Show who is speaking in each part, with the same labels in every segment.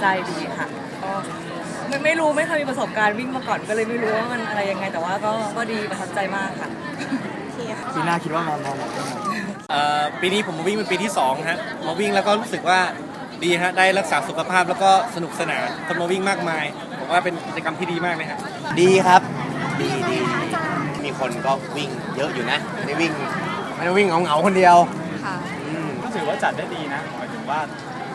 Speaker 1: ใจดีค่ะก็ไม่ไม่รู้ไม่เคยมีประสบการณ์วิ่งมาก่อนก็เลยไม่รู้ว่ามันอะไรยังไง แต่ว่าก็ก็ดีประทับใจมากค่ะ
Speaker 2: ปีหน้าคิดว่ามองมองแบบไหน
Speaker 3: เอ่อปีนี้ผมมาวิ่งเป็นปีที่2ฮะมาวิ่งแล้วก็รู้สึกว่าดีฮะได้รักษาสุขภาพแล้วก็สนุกสนานคนมาวิ่งมากมายผมว่าเป็นกิจกรรมที่ดีมากเลยฮะ
Speaker 2: ดีครับ
Speaker 4: ดีดีมีคนก็วิ่งเยอะอยู่นะไม่ได้วิ่งไม่ได้วิ่งเหงาๆคนเดียว
Speaker 1: ค่ะ
Speaker 5: ก็ถือว่าจัดได้ดีนะหมายถึงว่า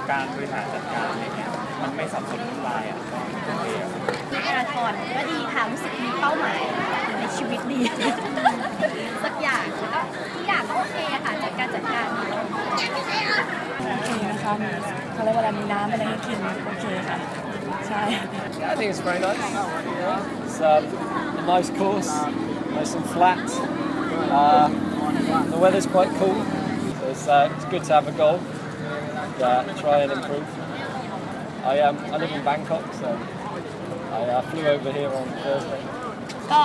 Speaker 5: การบริหารจัดการอะไรเงี้ย มันไม่สับสนวุ่นวายอะก็โอเคอะ
Speaker 6: มาราธอนก็ดีค่ะรู้สึกมีเป้าหมายในชีวิตดี สักอย่างแล้วก็ทุกอย่างก็โอเคค่ะจัดการจัดการดี
Speaker 1: โอเคนะคะมีเขาเรียกว่าอะไรมีน้ำอะไรให้กินโอเคค่ะ ใช่
Speaker 7: Yeah, I think it's very nice. It's um, a nice course, nice and flat. Uh, the weather's quite cool, so it's, uh, it's good to have a goal. Yeah, try and improve. I um, I live in Bangkok, so I uh, flew over here on Thursday.
Speaker 8: ก็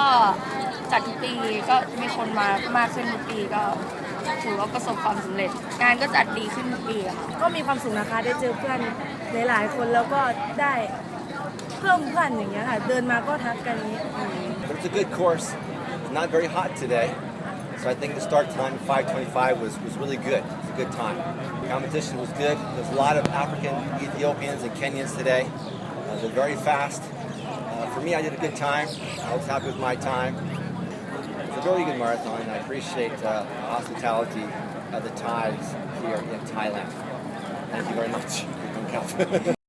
Speaker 8: จัดทุกปีก็มีคนมามากขึ้นทุกปีก็ถือว่าประสบความสำเร็จ งานก็จัดดีขึ้นทุกปีอะค่ะ
Speaker 1: ก็มีความสุขนะคะได้เจอเพื่อนหลายๆคนแล้วก็ได้เพิ่มเพื่อนอย่างเงี้ยค่ะ เดินมาก็ทักกันอย่างนี้อืม
Speaker 9: But it's a good course. Not very hot today. So I think the start time, 525, was, was really good. It's a good time. competition was good. There's a lot of African, Ethiopians, and Kenyans today. Uh, they're very fast. Uh, for me, I did a good time. I was happy with my time. It's a very good marathon, I appreciate uh, the hospitality of the Thais here in Thailand. Thank you very much.